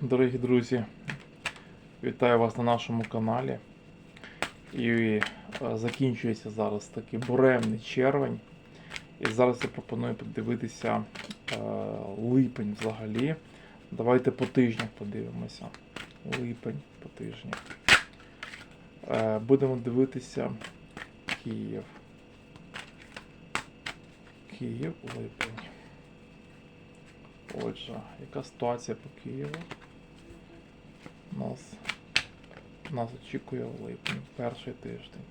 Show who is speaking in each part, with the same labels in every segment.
Speaker 1: Дорогі друзі, вітаю вас на нашому каналі. І е, закінчується зараз такий буремний червень. І зараз я пропоную подивитися е, липень взагалі. Давайте по тижнях подивимося. Липень по тижнях. Е, будемо дивитися Київ. Київ, липень. Отже, яка ситуація по Києву? Нас, нас очікує в липні, перший тиждень.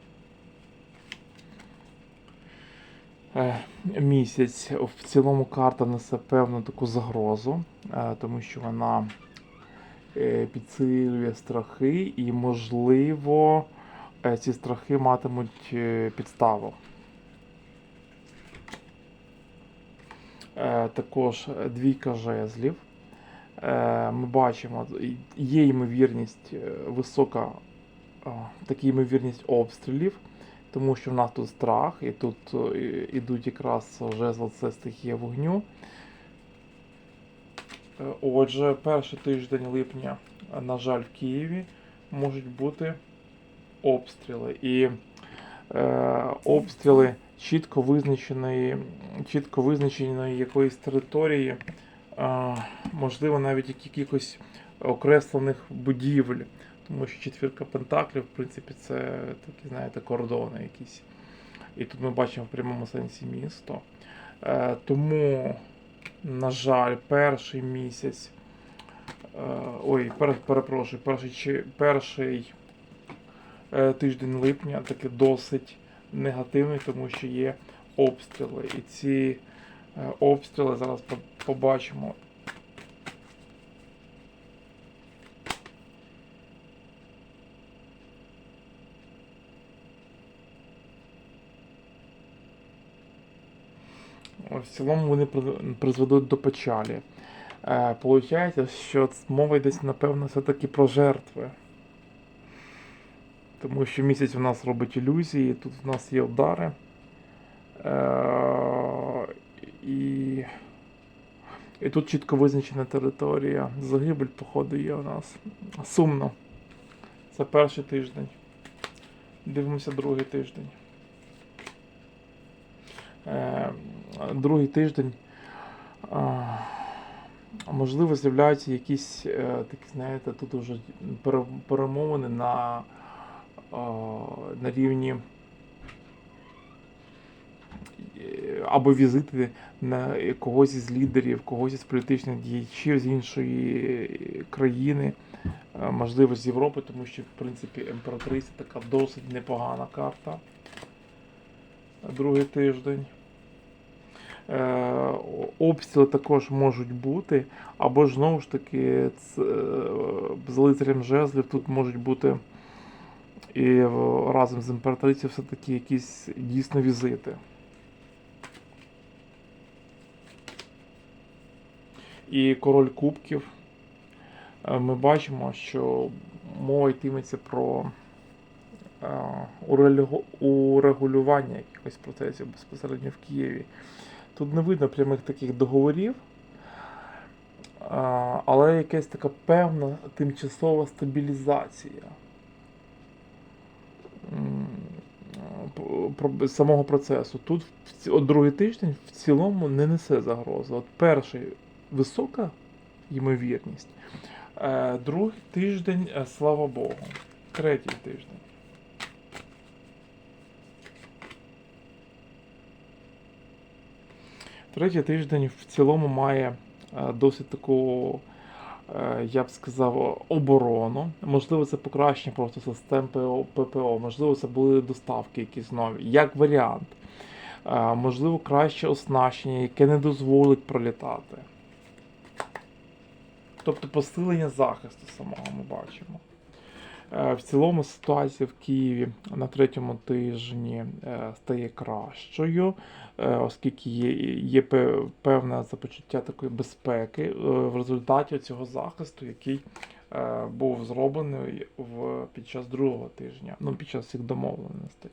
Speaker 1: Е, Місяць в цілому карта несе певну таку загрозу, е, тому що вона е, підсилює страхи і, можливо, ці страхи матимуть підставу. Е, Також двійка жезлів. Е, Ми бачимо, є ймовірність е, висока, така ймовірність обстрілів, тому що в нас тут страх, і тут е, ідуть якраз жезл це стихія вогню. Е, Отже, перший тиждень липня, е, на жаль, в Києві можуть бути обстріли. І е, обстріли чітко визначеної, чітко визначеної якоїсь території, е, можливо, навіть якихось окреслених будівель. Тому що четвірка пентаклів, в принципі, це такі, знаєте, кордони якісь. І тут ми бачимо в прямому сенсі місто. Е, тому, на жаль, перший місяць. Е, ой, перепрошую, перший, перший тиждень липня таки досить негативний, тому що є обстріли. І ці е, обстріли зараз побачимо. В цілому вони призведуть до печалі. Е, Получається, що мова йдеться, напевно, все-таки про жертви. Тому що місяць у нас робить ілюзії, тут в нас є удари. Е, і, і тут чітко визначена територія. Загибель, походу, є у нас. Сумно. Це перший тиждень. Дивимося другий тиждень. Е, другий тиждень. Можливо, з'являються якісь е, такі, знаєте, тут вже перемовини на, на рівні е, або візити на когось із лідерів, когось із політичних діячів з іншої країни, е, можливо, з Європи, тому що, в принципі, імператриця така досить непогана карта. Другий тиждень. Е, обстріли також можуть бути, або ж знову ж таки з лицарем жезлів тут можуть бути і разом з імператрицею все-таки якісь дійсно візити. І король кубків. Е, Ми бачимо, що мова йтиметься про е, урегулювання якихось процесів безпосередньо в Києві. Тут не видно прямих таких договорів, але якась така певна тимчасова стабілізація самого процесу. Тут от другий тиждень в цілому не несе загрозу. От перший висока ймовірність, е, другий тиждень, е, слава Богу, третій тиждень. Третій тиждень в цілому має е, досить таку, я б сказав, оборону. Можливо, це покращення просто систем ППО, можливо, це були доставки якісь нові, як варіант. Е, Можливо, краще оснащення, яке не дозволить пролітати. Тобто посилення захисту самого ми бачимо. Е, В цілому ситуація в Києві на третьому тижні е, стає кращою, е, оскільки є, є певне започуття такої безпеки в результаті цього захисту, який був зроблений в, під час другого тижня, ну під час цих домовленостей.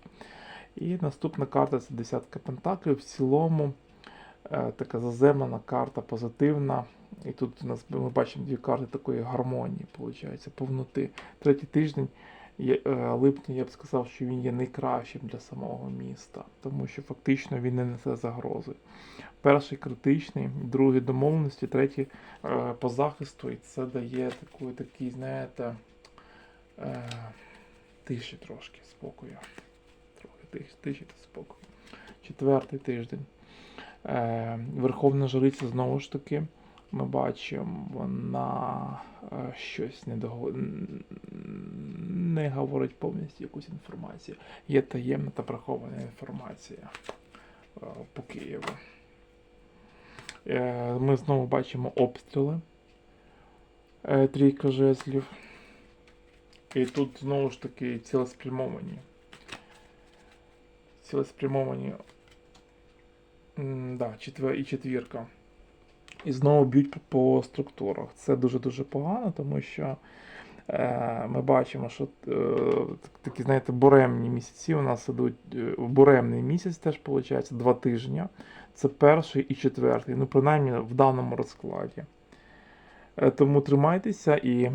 Speaker 1: І наступна карта це десятка пентаклів. В цілому така заземлена карта позитивна, І тут у нас ми бачимо дві карти такої гармонії, виходить, повноти. Третій тиждень е, липня я б сказав, що він є найкращим для самого міста, тому що фактично він не несе загрози. Перший критичний, другий домовленості, третій е, по захисту, і це дає таку, такий, знаєте, е, тиші трошки, спокою. Трохи тиші, та спокою. Четвертий тиждень. Верховна жриця знову ж таки. Ми бачимо, вона е, щось не, дого... не говорить повністю якусь інформацію. Є таємна та прихована інформація е, по Києву. Е, Ми знову бачимо обстріли. Трійка жезлів. І тут знову ж таки цілеспрямовані. Цілеспрямовані. Да, четвер... і четвірка. І знову б'ють по, структурах. Це дуже-дуже погано, тому що е, ми бачимо, що е, такі, знаєте, буремні місяці у нас ідуть. е, Буремний місяць теж виходить, два тижні. Це перший і четвертий. Ну, принаймні в даному розкладі. Е, Тому тримайтеся, і е,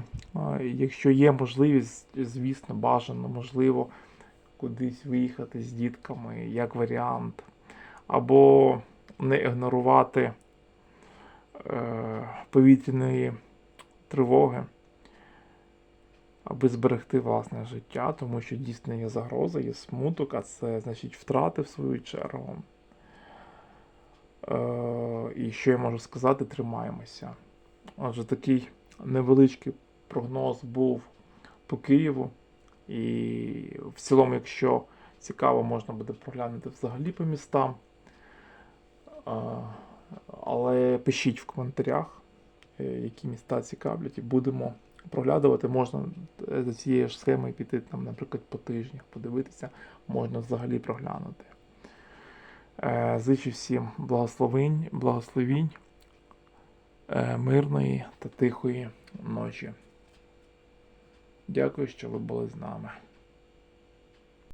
Speaker 1: якщо є можливість, звісно, бажано, можливо, кудись виїхати з дітками, як варіант, або не ігнорувати повітряної тривоги, аби зберегти власне життя, тому що дійсно є загроза, є смуток, а це значить втрати в свою чергу. Е, і що я можу сказати, тримаємося. Отже, такий невеличкий прогноз був по Києву. І в цілому, якщо цікаво, можна буде проглянути взагалі по містам. Але пишіть в коментарях, е, які міста цікавлять, і будемо проглядувати. Можна е, за цією ж схемою піти, там, наприклад, по тижнях, подивитися, можна взагалі проглянути. Е, Зичу всім благословень, благословінь, мирної та тихої ночі. Дякую, що ви були з нами.